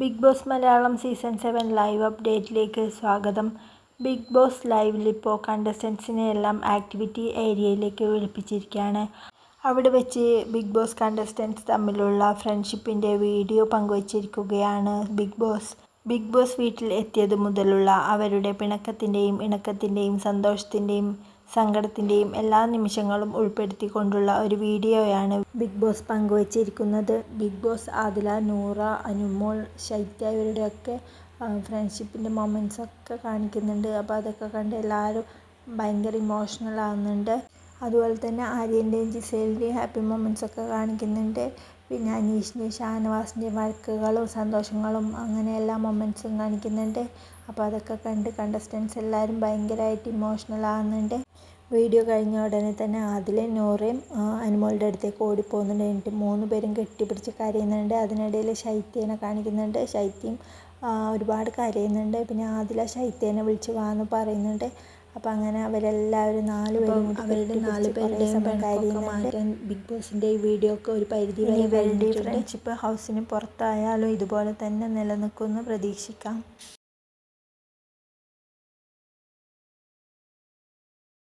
Bigg Boss Malayalam season seven live അപ്ഡേറ്റിലേക്ക് സ്വാഗതം. Big boss ലൈവിലിപ്പോൾ കണ്ടസ്റ്റൻസിനെ എല്ലാം activity ഏരിയയിലേക്ക് വിളിപ്പിച്ചിരിക്കുകയാണ് അവിടെ വെച്ച് ബിഗ് ബോസ് കണ്ടസ്റ്റൻസ് തമ്മിലുള്ള ഫ്രണ്ട്ഷിപ്പിന്റെ വീഡിയോ പങ്കുവച്ചിരിക്കുകയാണ് ബിഗ് ബോസ്. ബിഗ് ബോസ് വീട്ടിൽ എത്തിയത് മുതലുള്ള അവരുടെ പിണക്കത്തിന്റെയും ഇണക്കത്തിന്റെയും സന്തോഷത്തിന്റെയും സങ്കടത്തിന്റെയും എല്ലാ നിമിഷങ്ങളും ഉൾപ്പെടുത്തിക്കൊണ്ടുള്ള ഒരു വീഡിയോയാണ് ബിഗ് ബോസ് പങ്കുവച്ചിരിക്കുന്നത്. ബിഗ് ബോസ് ആദില നൂറ അനുമോൾ ശൈത്യ ഇവരുടെയൊക്കെ ഫ്രണ്ട്ഷിപ്പിന്റെ മൊമെന്റ്സ് ഒക്കെ കാണിക്കുന്നുണ്ട്. അപ്പോൾ അതൊക്കെ കണ്ട് എല്ലാവരും ഭയങ്കര ഇമോഷണൽ ആവുന്നുണ്ട്. അതുപോലെ തന്നെ ആര്യന്റെയും ജിസേലിന്റെയും ഹാപ്പി മൊമെന്റ്സ് ഒക്കെ കാണിക്കുന്നുണ്ട്. പിന്നെ അനീഷിന്റെയും ഷാനവാസിന്റെയും വഴക്കുകളും സന്തോഷങ്ങളും അങ്ങനെ എല്ലാ മൊമെന്റ്സും കാണിക്കുന്നുണ്ട്. അപ്പോൾ അതൊക്കെ കണ്ട് കണ്ടസ്റ്റൻസ് എല്ലാവരും ഭയങ്കരമായിട്ട് ഇമോഷണൽ ആകുന്നുണ്ട് വീഡിയോ കഴിഞ്ഞ ഉടനെ തന്നെ അതിലെ നൂറയും അനുമോളുടെ അടുത്തേക്ക് ഓടിപ്പോകുന്നുണ്ട്. എന്നിട്ട് മൂന്ന് പേരും കെട്ടിപ്പിടിച്ച് കരയുന്നുണ്ട്. അതിനിടയിൽ ശൈത്യനെ കാണിക്കുന്നുണ്ട്. ശൈത്യം ഒരുപാട് കരയുന്നുണ്ട്. പിന്നെ ആദില ശൈത്യനെ വിളിച്ച് വാന്ന് പറയുന്നുണ്ട്. അപ്പോൾ അങ്ങനെ അവരെല്ലാവരും നാല് പേരും അവരുടെ നാല് പേരുടെയും മാറ്റാൻ ബിഗ് ബോസിന്റെ ഈ വീഡിയോ ഒക്കെ ഒരു പരിധി വരെ ഇവരുടെ ഫ്രണ്ട്ഷിപ്പ് ഹൗസിന് പുറത്തായാലും ഇതുപോലെ തന്നെ നിലനിൽക്കുമെന്ന് പ്രതീക്ഷിക്കാം.